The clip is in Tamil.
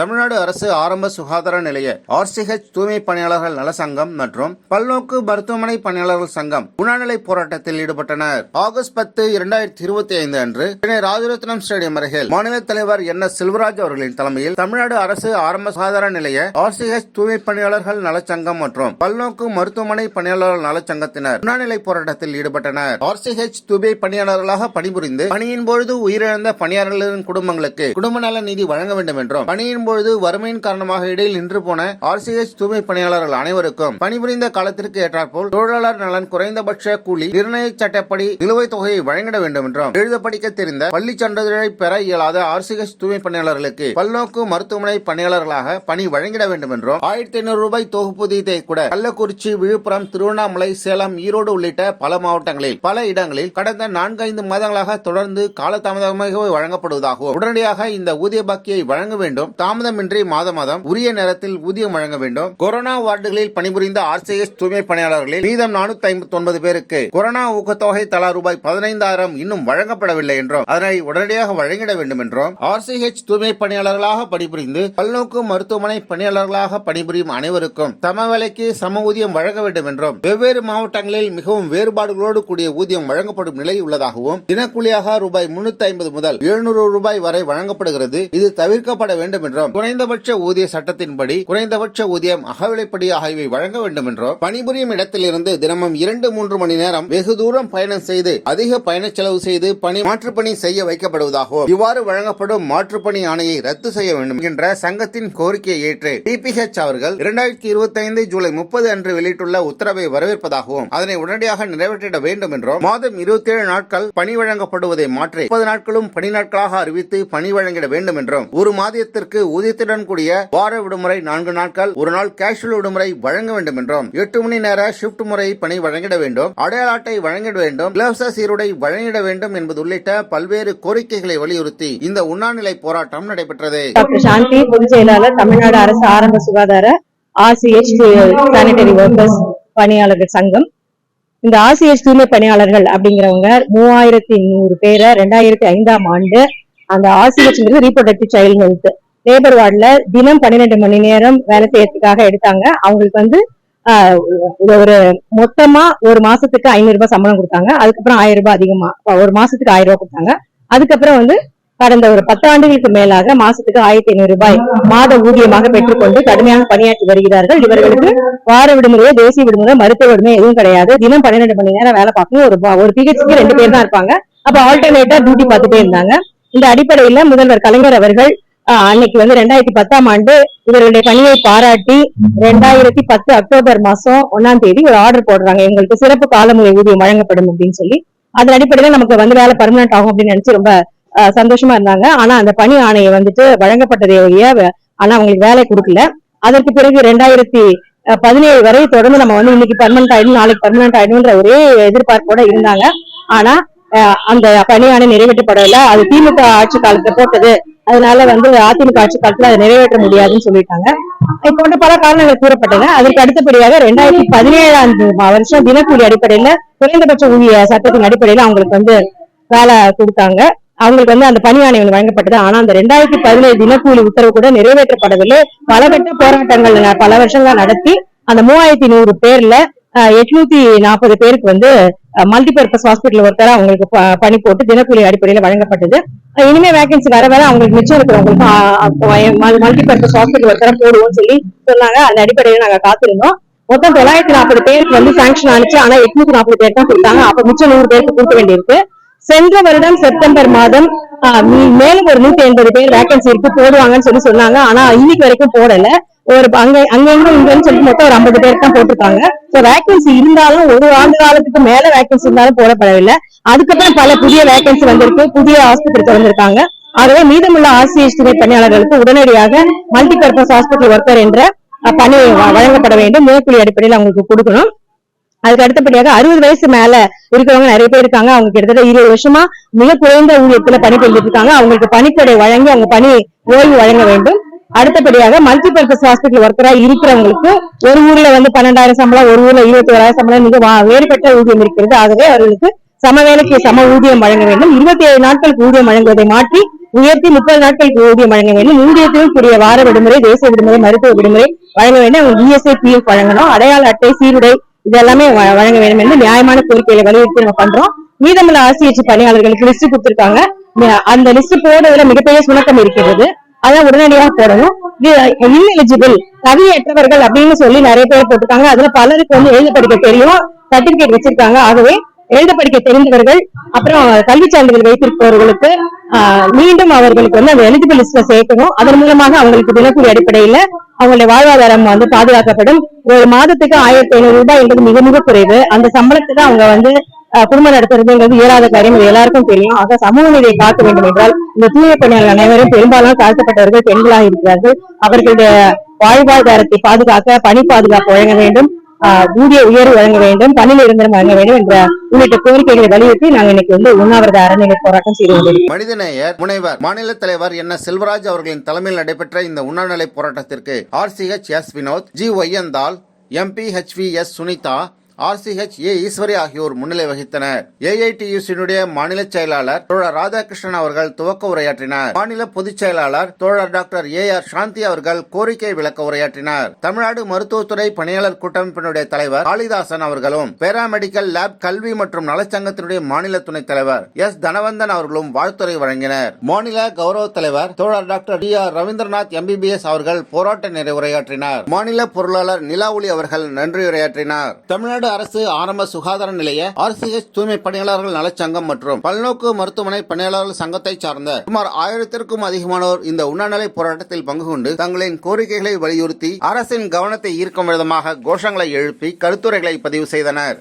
தமிழ்நாடு அரசு ஆரம்ப சுகாதார நிலைய ஆர்சிஹெச் தூய்மை பணியாளர்கள் நல சங்கம் மற்றும் பல்நோக்கு மருத்துவமனை பணியாளர்கள் சங்கம் உணாநிலை போராட்டத்தில் ஈடுபட்டனர். ஆகஸ்ட் பத்து இரண்டாயிரத்தி இருபத்தி ஐந்து அன்று சென்னை ராஜரத்னம் ஸ்டேடியம் அருகில் மாநில தலைவர் என் எஸ் செல்வராஜ் அவர்களின் தலைமையில் தமிழ்நாடு அரசு ஆரம்ப சுகாதார நிலைய ஆர்சிஹெச் தூய்மை பணியாளர்கள் நலச்சங்கம் மற்றும் பல்நோக்கு மருத்துவமனை பணியாளர்கள் நலச்சங்கத்தினர் உணாநிலை போராட்டத்தில் ஈடுபட்டனர். ஆர்சிஹெச் தூய்மை பணியாளர்களாக பணிபுரிந்து பணியின் பொழுது உயிரிழந்த பணியாளர்களின் குடும்பங்களுக்கு குடும்ப நல நிதி வழங்க வேண்டும் என்றும் பணியின் வரும்பொழுது வறுமையின் காரணமாக இடையில் நின்று போன ஆர்சிஎஸ் தூய்மை பணியாளர்கள் அனைவருக்கும் பணிபுரிந்த காலத்திற்கு ஏற்றாற்போல் தொழிலாளர் நலன் குறைந்தபட்ச கூலி நிர்ணய சட்டப்படி நிலுவைத் தொகையை வழங்கிட வேண்டும் என்றும் எழுத படிக்க தெரிந்த பள்ளி சான்றிதழை பெற இயலாத ஆர்சிஎச் தூய்மை பணியாளர்களுக்கு பல்நோக்கு மருத்துவமனை பணியாளர்களாக பணி வழங்கிட வேண்டும் என்றும் ஆயிரத்தி ஐநூறு ரூபாய் தொகுப்பூதியத்தை கூட கள்ளக்குறிச்சி விழுப்புரம் திருவண்ணாமலை சேலம் ஈரோடு உள்ளிட்ட பல மாவட்டங்களில் பல இடங்களில் கடந்த நான்கைந்து மாதங்களாக தொடர்ந்து காலதாமதமாக வழங்கப்படுவதாகவும் உடனடியாக இந்த ஊதிய பாக்கியை வழங்க வேண்டும் தாமதமின்றி மாத மாதம் உரிய நேரத்தில் ஊதியம் வழங்க வேண்டும். கொரோனா வார்டுகளில் பணிபுரிந்த ஆர்சிஎஸ் தூய்மை பணியாளர்களில் மீதம் நானூத்தி ஐம்பத்தி ஒன்பது பேருக்கு கொரோனா ஊக்கத்தொகை தலா ரூபாய் பதினைந்தாயிரம் இன்னும் வழங்கப்படவில்லை என்றும் அதனை உடனடியாக வழங்கிட வேண்டும் என்றும் ஆர்சிஹெச் தூய்மை பணியாளர்களாக பணிபுரிந்து பல்நோக்கு மருத்துவமனை பணியாளர்களாக பணிபுரியும் அனைவருக்கும் சம வேலைக்கு சம ஊதியம் வழங்க வேண்டும் என்றும் வெவ்வேறு மாவட்டங்களில் மிகவும் வேறுபாடுகளோடு கூடிய ஊதியம் வழங்கப்படும் நிலை உள்ளதாகவும் தினக்கூலியாக ரூபாய் முன்னூத்தி ஐம்பது முதல் எழுநூறு ரூபாய் வரை வழங்கப்படுகிறது. இது தவிர்க்கப்பட வேண்டும் என்றும் குறைந்தபட்ச ஊதிய சட்டத்தின்படி குறைந்தபட்ச ஊதியம் அகவிலைப்படி ஆகியவை வழங்க வேண்டும் என்றும் பணிபுரியும் இடத்திலிருந்து தினமும் இரண்டு மூன்று மணி நேரம் வெகு தூரம் பயணம் செய்து அதிக பயண செலவு செய்து பணி மாற்றுப்பணி செய்ய வைக்கப்படுவதாகவும் இவ்வாறு வழங்கப்படும் மாற்றுப்பணி ஆணையை ரத்து செய்ய வேண்டும் என்ற சங்கத்தின் கோரிக்கையை ஏற்று டிபிஹெச் அவர்கள் இரண்டாயிரத்தி இருபத்தி ஐந்து ஜூலை முப்பது அன்று வெளியிட்டுள்ள உத்தரவை வரவேற்பதாகவும் அதனை உடனடியாக நிறைவேற்றிட வேண்டும் என்றும் மாதம் இருபத்தி ஏழு நாட்கள் பணி வழங்கப்படுவதை மாற்றி முப்பது நாட்களும் பணி நாட்களாக அறிவித்து பணி வழங்கிட வேண்டும் என்றும் ஒரு மாதத்திற்கு ஊதியத்துடன் கூடிய வார விடுமுறை நான்கு நாட்கள் ஒரு நாள் கேஷுவல் விடுமுறை வழங்க வேண்டும் என்றும். எட்டு மணி நேர ஷிப்ட் முறை பணி வழங்கிட வேண்டும். அடையாள அட்டை வழங்கிட வேண்டும். இலவச சீருடை வழங்கிட வேண்டும் என்பது உள்ளிட்ட பல்வேறு கோரிக்கைகளை வலியுறுத்தி இந்த உண்ணாநிலை போராட்டம் நடைபெற்றது. டாக்டர் சாந்தி பொதுச் செயலாளர் தமிழ்நாடு அரசு ஆரம்ப சுகாதார ஆர்சிஎச் சானிட்டரி ஒர்க்கர்ஸ் பணியாளர்கள் சங்கம். இந்த ஆசிரியர் தூய்மை பணியாளர்கள் அப்படிங்கிறவங்க மூவாயிரத்தி நூறு பேரை ரெண்டாயிரத்தி ஐந்தாம் ஆண்டு அந்த ஆர்சிஎச்ங்கிறது ரீப்ரொடக்டிவ் சைல்டு ஹெல்த் லேபர் வார்டுல தினம் பன்னிரெண்டு மணி நேரம் வேலை செய்யறதுக்காக எடுத்தாங்க. அவங்களுக்கு வந்து ஒரு மொத்தமா ஒரு மாசத்துக்கு ஐநூறு ரூபாய் சம்பளம் கொடுத்தாங்க. அதுக்கப்புறம் ஆயிரம் ரூபாய் அதிகமா ஒரு மாசத்துக்கு ஆயிரம் ரூபாய் கொடுத்தாங்க. அதுக்கப்புறம் வந்து கடந்த ஒரு பத்தாண்டுகளுக்கு மேலாக மாசத்துக்கு ஆயிரத்தி ஐநூறு ரூபாய் மாத ஊதியமாக பெற்றுக்கொண்டு கடுமையாக பணியாற்றி வருகிறார்கள். இவர்களுக்கு வார விடுமுறையோ தேசிய விடுமுறை மருத்துவ விடுமுறை எதுவும் கிடையாது. தினம் பன்னிரெண்டு மணி நேரம் வேலை பார்க்கணும். ஒரு ஒரு பிஹெச்க்கு ரெண்டு பேர் தான் இருப்பாங்க. அப்ப ஆல்டர்னேட்டா டியூட்டி பார்த்துட்டே இருந்தாங்க. இந்த அடிப்படையில முதல்வர் கலைஞர் அவர்கள் அன்னைக்கு வந்து ரெண்டாயிரத்தி பத்தாம் ஆண்டு இவர்களுடைய பணியை பாராட்டி ரெண்டாயிரத்தி பத்து அக்டோபர் மாசம் ஒன்னாம் தேதி ஒரு ஆர்டர் போடுறாங்க. எங்களுக்கு சிறப்பு காலமுறை ஊதியம் வழங்கப்படும் அப்படின்னு சொல்லி. அதன் அடிப்படையில நமக்கு வந்து வேலை பர்மனன்ட் ஆகும் அப்படின்னு நினைச்சு ரொம்ப சந்தோஷமா இருந்தாங்க. ஆனா அந்த பணி ஆணையை வந்துட்டு வழங்கப்பட்டதே ஒழிய ஆனா அவங்களுக்கு வேலை கொடுக்கல. அதற்கு பிறகு ரெண்டாயிரத்தி பதினேழு வரை தொடர்ந்து நம்ம வந்து இன்னைக்கு பர்மனன்ட் ஆயிடும் நாளைக்கு பர்மனன்ட் ஆயிடும்ன்ற ஒரே எதிர்பார்ப்போட இருந்தாங்க. ஆனா அந்த பணி ஆணை நிறைவேற்றப்படல. அது திமுக ஆட்சி காலத்துல போட்டது. அதனால வந்து அதிமுக ஆட்சி காலத்துல அதை நிறைவேற்ற முடியாதுன்னு சொல்லிட்டாங்க. இப்ப வந்து பல காரணங்கள் கூறப்பட்டன. அதற்கு அடுத்தபடியாக ரெண்டாயிரத்தி பதினேழாம் வருஷம் தினக்கூலி அடிப்படையில குறைந்தபட்ச ஊதிய சட்டத்தின் அடிப்படையில அவங்களுக்கு வந்து வேலை கொடுத்தாங்க. அவங்களுக்கு வந்து அந்த பணி ஆணை வழங்கப்பட்டது. ஆனா அந்த ரெண்டாயிரத்தி பதினேழு தினக்கூலி உத்தரவு கூட நிறைவேற்றப்படவில்லை. பலகட்ட போராட்டங்கள் பல வருஷங்களா நடத்தி அந்த மூவாயிரத்தி நூறு பேர்ல எட்நூத்தி நாற்பது பேருக்கு வந்து மல்டிபர்பஸ் ஹாஸ்பிட்டல் ஒருத்தர அவங்களுக்கு பணி போட்டு தினக்கூலி அடிப்படையில வழங்கப்பட்டது. இனிமே வேகன்சி வர வர அவங்களுக்கு மிச்சம் இருக்கிறவங்களுக்கு மல்டிபர்பஸ் ஹாஸ்பிட்டல் ஒருத்தர போடுவோம்னு சொல்லி சொன்னாங்க. அந்த அடிப்படையில நாங்க காத்திருந்தோம். மொத்தம் தொள்ளாயிரத்தி நாற்பது பேருக்கு வந்து சாங்ஷன் ஆனிச்சு. ஆனா எட்நூத்தி நாற்பது பேர் தான் கொடுத்தாங்க. அப்ப மிச்சம் நூறு பேருக்கு கொடுக்க வேண்டியிருக்கு. சென்ற வருடம் செப்டம்பர் மாதம் ஆஹ், மேலும் ஒரு நூத்தி எண்பது பேர் வேகன்சி இருக்கு போடுவாங்கன்னு சொல்லி சொன்னாங்க. ஆனா இன்னைக்கு வரைக்கும் போடல. ஒரு அங்க அங்க இங்க இங்கன்னு சொல்லி மொத்தம் ஒரு ஐம்பது பேருக்கு தான் போட்டிருக்காங்க. சோ வேகன்சி இருந்தாலும் ஒரு ஆண்டு காலத்துக்கு மேல வேகன்சி இருந்தாலும் போடப்படவில்லை. அதுக்கப்புறம் பல புதிய வேகன்சி வந்திருக்கு. புதிய ஆஸ்பத்திரி திறந்திருக்காங்க. ஆகவே மீதமுள்ள ஆர்சிஎஸ் துறை பணியாளர்களுக்கு உடனடியாக மல்டி பர்பஸ் ஹாஸ்பிட்டல் ஒர்க்கர் என்ற பணி வழங்கப்பட வேண்டும். மேற்கூலி அடிப்படையில் அவங்களுக்கு கொடுக்கணும். அதுக்கு அடுத்தபடியாக அறுபது வயசு மேல இருக்கிறவங்க நிறைய பேர் இருக்காங்க. அவங்க கிட்டத்தட்ட இருபது வருஷமா மிக குறைந்த ஊழியத்துல பணி பெஞ்சிட்டு இருக்காங்க. அவங்களுக்கு பணிக்கொடை வழங்கி அவங்க பணி ஓய்வு வழங்க வேண்டும். அடுத்தபடியாக மல்டிபர்பஸ் ஹாஸ்பிட்டல் ஒர்க்கரா இருக்கிறவங்களுக்கு ஒரு ஊர்ல வந்து பன்னெண்டாயிரம் சம்பளம் ஒரு ஊர்ல இருபத்தி ஓராயிரம் சம்பளம் மிக வேறுபட்ட ஊதியம் இருக்கிறது. ஆகவே அவர்களுக்கு சம வேலைக்கு சம ஊதியம் வழங்க வேண்டும். இருபத்தி ஏழு நாட்களுக்கு ஊதியம் வழங்குவதை மாற்றி உயர்த்தி முப்பது நாட்களுக்கு ஊதியம் வழங்க வேண்டும். ஊதியத்திலும் கூடிய வார விடுமுறை தேசிய விடுமுறை மருத்துவ விடுமுறை வழங்க வேண்டும். அவங்க இஎஸ்ஐ பிஎஃப் வழங்கணும். அடையாள அட்டை சீருடை இதெல்லாமே வ- வழங்க வேண்டும் என்று நியாயமான கோரிக்கைகளை வலியுறுத்தி நம்ம பண்றோம். மீதமுள்ள ஆசிரியர் பணியாளர்களுக்கு லிஸ்ட் கொடுத்திருக்காங்க. அந்த லிஸ்ட் போடுறதுல மிகப்பெரிய சுணக்கம் இருக்கிறது. அதான் உடனடியாக போடணும். இன்எலிஜிபிள் தகுதியற்றவர்கள் அப்படின்னு சொல்லி நிறைய பேர் போட்டிருக்காங்க. அதுல பலருக்கு வந்து எழுத படிக்க தெரியும். சர்டிபிகேட் வச்சிருக்காங்க. ஆகவே எழுத படிக்க தெரிந்தவர்கள் அப்புறம் கல்வி சான்றிதழ் வைத்திருப்பவர்களுக்கு ஆஹ், மீண்டும் அவர்களுக்கு வந்து அந்த எலிஜிபிள் லிஸ்ட்ல சேர்க்கணும். அதன் மூலமாக அவங்களுக்கு தினக்கூலி அடிப்படையில அவங்களுடைய வாழ்வாதாரம் வந்து பாதுகாக்கப்படும். ஒரு மாதத்துக்கு ஆயிரத்தி ஐநூறு ரூபாய் என்பது மிக மிக குறைவு. அந்த சம்பளத்துக்கு அவங்க வந்து குடும்பம் நடத்துறதுங்கிறது இயலாத காரியம். இது எல்லாருக்கும் தெரியும். ஆக சமூக நீதியை காக்க வேண்டும் என்றால் இந்த தூய பணியாளர் அனைவரும் பெரும்பாலும் தாழ்த்தப்பட்டவர்கள் பெண்களாக இருக்கிறார்கள். அவர்களுடைய வாழ்வாதாரத்தை பாதுகாக்க பணி பாதுகாப்பு வழங்க வேண்டும். ஊதிய உயர்வு வழங்க வேண்டும். பணி நிரந்தரம் வழங்க வேண்டும் என்ற உள்ளிட்ட கோரிக்கைகளை வலியுறுத்தி நாங்கள் இன்னைக்கு வந்து உண்ணாவிரத அறநிலை போராட்டம் செய்து கொண்டிருக்கிறோம். மனிதநேயர் முனைவர் மாநில தலைவர் என். எஸ். செல்வராஜ் அவர்களின் தலைமையில் நடைபெற்ற இந்த உண்ணாநிலை போராட்டத்திற்கு R. C. H S. Vinoth G. ஒய்யந்தால் MP HV S. Sunitha RCH A Eswari ஆகியோர் முன்னிலை வகித்தனர். ஏஐடியூசியினுடைய மாநில செயலாளர் தோழர் ராதாகிருஷ்ணன் அவர்கள் துவக்க உரையாற்றினார். மாநில பொதுச் செயலாளர் தோழர் டாக்டர் ஏ ஆர் சாந்தி அவர்கள் கோரிக்கை விளக்க உரையாற்றினார். தமிழ்நாடு மருத்துவத்துறை பணியாளர் கூட்டமைப்பினுடைய தலைவர் காளிதாசன் அவர்களும் பேராமெடிக்கல் லேப் கல்வி மற்றும் நலச்சங்கத்தினுடைய மாநில துணைத் தலைவர் எஸ் தனவந்தன் அவர்களும் வாழ்த்துரை வழங்கினர். மாநில கௌரவ தலைவர் தோழர் doctor D R Ravindranath MBBS அவர்கள் போராட்ட நிறைவுரையாற்றினார். மாநில பொருளாளர் நிலாவுலி அவர்கள் நன்றியுரையாற்றினார். தமிழ்நாடு அரசு ஆரம்ப சுகாதார நிலைய ஆர்சிஎச் தூய்மை பணியாளர்கள் நலச்சங்கம் மற்றும் பல்நோக்கு மருத்துவமனை பணியாளர்கள் சங்கத்தை சார்ந்த சுமார் ஆயிரத்திற்கும் அதிகமானோர் இந்த உண்ணாநிலை போராட்டத்தில் பங்கு கொண்டு தங்களின் கோரிக்கைகளை வலியுறுத்தி அரசின் கவனத்தை ஈர்க்கும் விதமாக கோஷங்களை எழுப்பி கருத்துரைகளை பதிவு செய்தனர்.